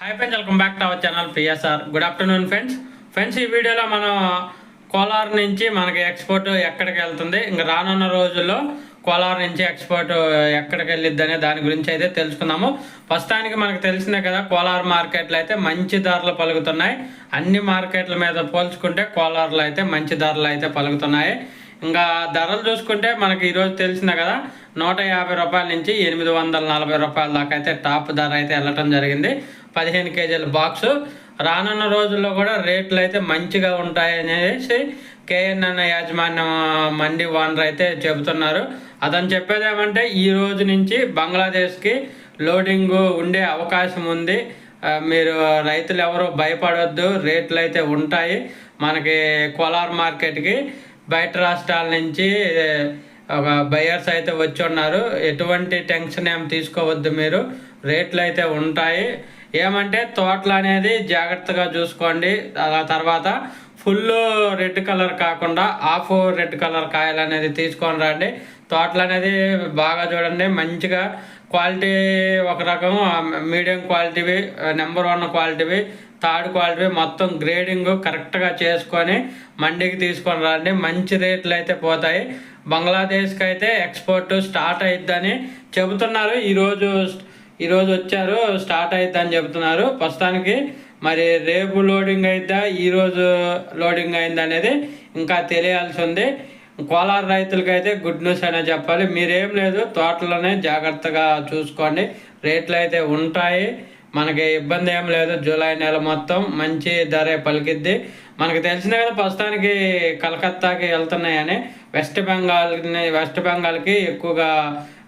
Hi friends welcome back to our channel PSR good afternoon friends friends ఈ వీడియోలో మనం కోలార్ నుంచి మనకి ఎక్స్పోర్ట్ ఎక్కడికి వెళ్తుంది? ఇంకా రానున్న రోజుల్లో కోలార్ నుంచి ఎక్స్పోర్ట్ ఎక్కడికి వెళ్ళిద్ది అనే దాని గురించి అయితే తెలుసుకుందాము. ప్రస్తుతానికి మనకు తెలిసిందే కదా కోలార్ మార్కెట్లు అయితే మంచి ధరలు పలుకుతున్నాయి. అన్ని మార్కెట్ల మీద పోల్చుకుంటే కోలార్లు అయితే మంచి ధరలు అయితే పలుకుతున్నాయి. ఇంకా ధరలు చూసుకుంటే మనకి ఈరోజు తెలిసిందే కదా నూట యాభై రూపాయల నుంచి ఎనిమిది వందల నలభై రూపాయల దాకా అయితే టాప్ ధర అయితే వెళ్ళటం జరిగింది. పదిహేను కేజీల బాక్సు రానున్న రోజుల్లో కూడా రేట్లు అయితే మంచిగా ఉంటాయి అనేసి కేఎన్ఎన్ యాజమాన్యం మండి ఓనర్ అయితే చెబుతున్నారు. అతను చెప్పేది ఏమంటే ఈ రోజు నుంచి బంగ్లాదేశ్కి లోడింగ్ ఉండే అవకాశం ఉంది. మీరు రైతులు ఎవరు భయపడవద్దు రేట్లు అయితే ఉంటాయి. మనకి కోలార్ మార్కెట్కి బయట రాష్ట్రాల నుంచి ఒక బయర్స్ అయితే వచ్చి ఉన్నారు. ఎటువంటి టెన్షన్ ఏం తీసుకోవద్దు మీరు. రేట్లు అయితే ఉంటాయి. ఏమంటే తోటలు అనేది జాగ్రత్తగా చూసుకోండి. అలా తర్వాత ఫుల్ రెడ్ కలర్ కాకుండా హాఫ్ రెడ్ కలర్ కాయలు అనేది తీసుకొని రండి. తోటలు అనేది బాగా చూడండి. మంచిగా క్వాలిటీ ఒక రకం మీడియం క్వాలిటీవి నెంబర్ వన్ క్వాలిటీవి థర్డ్ క్వాలిటీ మొత్తం గ్రేడింగ్ కరెక్ట్గా చేసుకొని మండికి తీసుకొని రండి. మంచి రేట్లు అయితే పోతాయి. బంగ్లాదేశ్కి అయితే ఎక్స్పోర్ట్ స్టార్ట్ అయిద్దని చెబుతున్నారు. ఈరోజు ఈరోజు వచ్చారు స్టార్ట్ అవుద్దా అని చెప్తున్నారు. ప్రస్తుతానికి మరి రేపు లోడింగ్ అయిద్దా ఈరోజు లోడింగ్ అయింది అనేది ఇంకా తెలియాల్సి ఉంది కోలార్ రైతులకైతే గుడ్ న్యూస్ అనే చెప్పాలి. మీరేం లేదు తోటలోనే జాగ్రత్తగా చూసుకోండి. రేట్లు అయితే ఉంటాయి. మనకి ఇబ్బంది ఏం లేదు జూలై నెల మొత్తం మంచి ధరే పలికిద్ది. మనకి తెలిసిందే కదా ప్రస్తుతానికి కలకత్తాకి వెళ్తున్నాయని. వెస్ట్ బెంగాల్ వెస్ట్ బెంగాల్కి ఎక్కువగా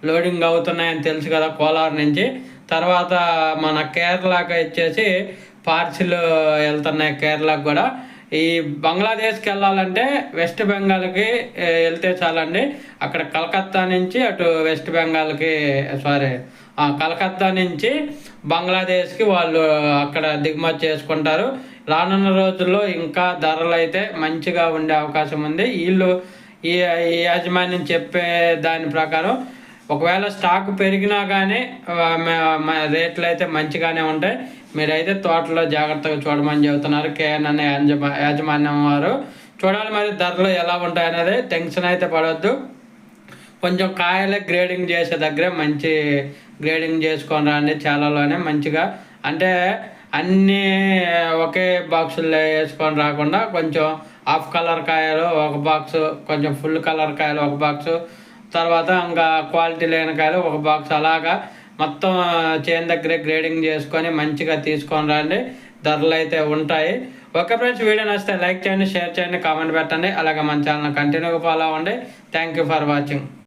లోడింగ్ అవుతున్నాయని తెలుసు కదా కోలార్ నుంచి. తర్వాత మన కేరళకి వచ్చేసి పార్సిల్ వెళ్తున్నాయి కేరళకు కూడా. ఈ బంగ్లాదేశ్కి వెళ్ళాలంటే వెస్ట్ బెంగాల్కి వెళ్తే చాలండి. అక్కడ కలకత్తా నుంచి అటు వెస్ట్ బెంగాల్కి సారీ ఆ, కలకత్తా నుంచి బంగ్లాదేశ్కి వాళ్ళు అక్కడ దిగుమతి చేసుకుంటారు. రానున్న రోజుల్లో ఇంకా ధరలు అయితే మంచిగా ఉండే అవకాశం ఉంది. వీళ్ళు ఈ ఈ యాజమాన్యం చెప్పే దాని ప్రకారం ఒకవేళ స్టాక్ పెరిగినా కానీ రేట్లు అయితే మంచిగానే ఉంటాయి. మీరైతే తోటలో జాగ్రత్తగా చూడమని చెబుతున్నారు కేఎన్ అనే యాజమాన్యం వారు. చూడాలి మరి ధరలు ఎలా ఉంటాయి అనేది టెన్షన్ అయితే పడవద్దు కొంచెం కాయలే గ్రేడింగ్ చేసే దగ్గరే మంచి గ్రేడింగ్ చేసుకొని రాండి చాలాలోనే మంచిగా. అంటే అన్నీ ఒకే బాక్సుల్లో వేసుకొని రాకుండా కొంచెం హాఫ్ కలర్ కాయలు ఒక బాక్స్ కొంచెం ఫుల్ కలర్ కాయలు ఒక బాక్స్ తర్వాత ఇంకా క్వాలిటీ లేని కాయలు ఒక బాక్స్ అలాగా మొత్తం చేను దగ్గరే గ్రేడింగ్ చేసుకొని మంచిగా తీసుకొని రండి. ధరలు అయితే ఉంటాయి. ఓకే ఫ్రెండ్స్ వీడియో నచ్చితే లైక్ చేయండి షేర్ చేయండి కామెంట్ పెట్టండి. అలాగే మన ఛానల్ కంటిన్యూగా ఫాలో అవ్వండి. Thank you for watching